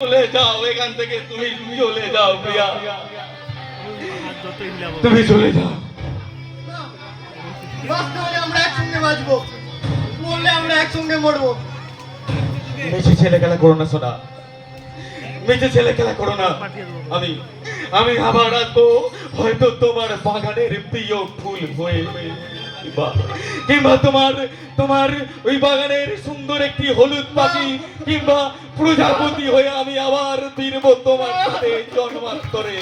চলে যাও এখান থেকে। তুমি চলে যাও প্রিয়া। তুমি চলে যাও। বাঁচতে হলে আমরা একসঙ্গে বাঁচবো। মরলে আমরা একসঙ্গে মরবো। মিছে ছেলে খেলা করো না সোনা। ছেলে খেলা করো না। আমি আমি আবার আসব হয়তো তোমার বাগানের প্রিয় ফুল হয়ে। কিংবা তোমার তোমার ওই বাগানের সুন্দর একটি হলুদ পাখি, কিংবা প্রজাপতি হয়ে আমি আবার ফিরবো তোমার সাথে জন্মান্তরে।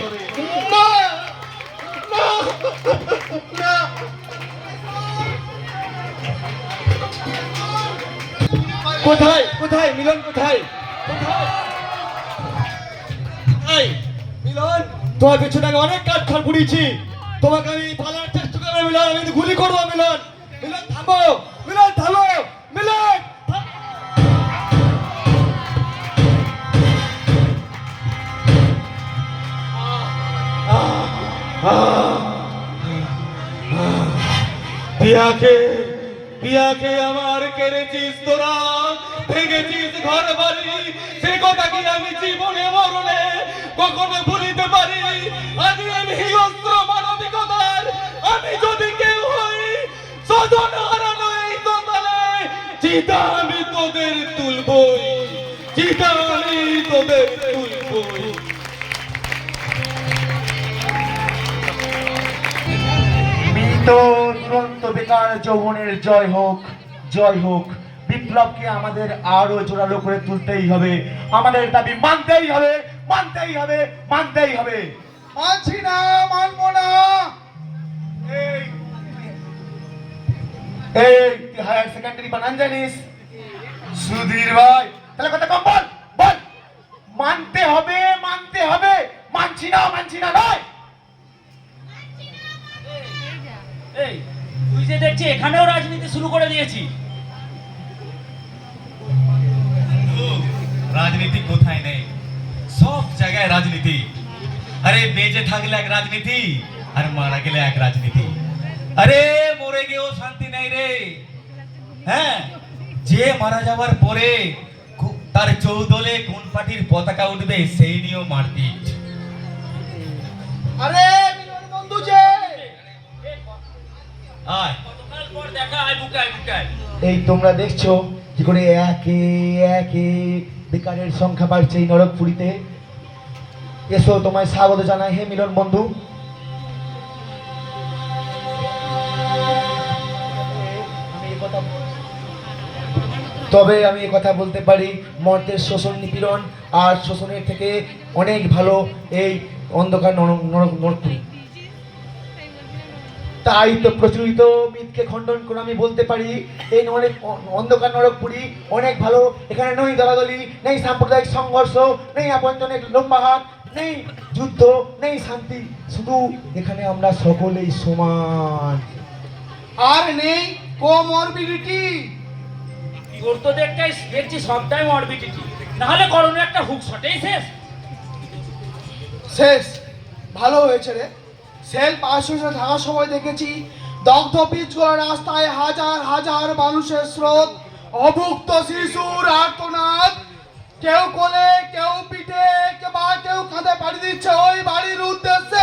কোথায় কোথায়, মিলন কোথায়? কোথায়? মিলন, তোমার পেছনে অনেক কাঠ খড় পুড়িয়েছি। তোমাকে আমি পালার করব মিলন, আমি গুলি করব, মিলন। মিলন, থামো মিলন থামো, মিলন পিয়াকে পিয়াকে আমার কেড়েছিস তোরা? ভেঙেছিস ঘর বাড়ি সে কথা কি আমি জীবনে মরণে কখনো ভুলিতে চিতা আমি তোদের তুলবই চিতা আমি তোদের তুলবই। বেকার যৌবনের জয় হোক জয় হোক। বিপ্লবকে আমাদের আরও জোরালো করে তুলতেই হবে। আমাদের দাবি মানতেই হবে মানতেই হবে মানতেই হবে। মানছি না, মানবো না। এই হায়ার সেকেন্ডারি বানান জানিস? সুধীর ভাই তাহলে কথা কম বল বল। মানতে হবে মানতে হবে। মানছি না মানছি না নয়। এই তুই যে দেখছি এখানেও রাজনীতি শুরু করে দিয়েছি। রাজনীতি কোথায় নেই? সব জায়গায় রাজনীতি। আরে বেঁচে থাকলে এক রাজনীতি আর মারা গেলে এক রাজনীতি। আরে মরে গিয়েও শান্তি নাই রে। হ্যাঁ যে মারা যাওয়ার পরে তার চৌদলে কোন পার্টির পতাকা উঠবে সেই নিয়েও মারপিট। আরে বন্ধু যে! আয়। এই তোমরা দেখছ কি করে একে একে বেকারের সংখ্যা বাড়ছে এই নরকপুরীতে। এসো তোমায় স্বাগত জানাই হে মিলন বন্ধু। তবে আমি কথা বলতে পারি, মর্তের শোষণ নিপীড়ন আর শোষণের থেকে অনেক ভালো এই অন্ধকার নরক নরক নরকপুরী তাই তো প্রচলিত মিথকে খণ্ডন করে আমি বলতে পারি, এই অনেক অন্ধকার নরকপুরী অনেক ভালো। এখানে নেই দলাদলি, নেই সাম্প্রদায়িক সংঘর্ষ, নেই আপনজনের লম্বা হাত, নেই যুদ্ধ, নেই শান্তি। শুধু এখানে আমরা সকলেই সমান। আর নেই কোমরবিডিটি তোর দেখতে দেখছি সবটাই মরবিটিটি নাহলে করোনা একটা হুক শটেই শেষ। শেষ। ভালো হয়েছে রে। সেল হয়েছে থাকার সময় দেখেছি। দগ্ধ পিচগুলো রাস্তায় হাজার হাজার মানুষের স্রোত। অভুক্ত শিশুর আর্তনাদ। কেউ কোলে, কেউ পিঠে বা কেউ কাঁধে পাড়ি দিচ্ছে। ওই বাড়ির উদ্দেশ্যে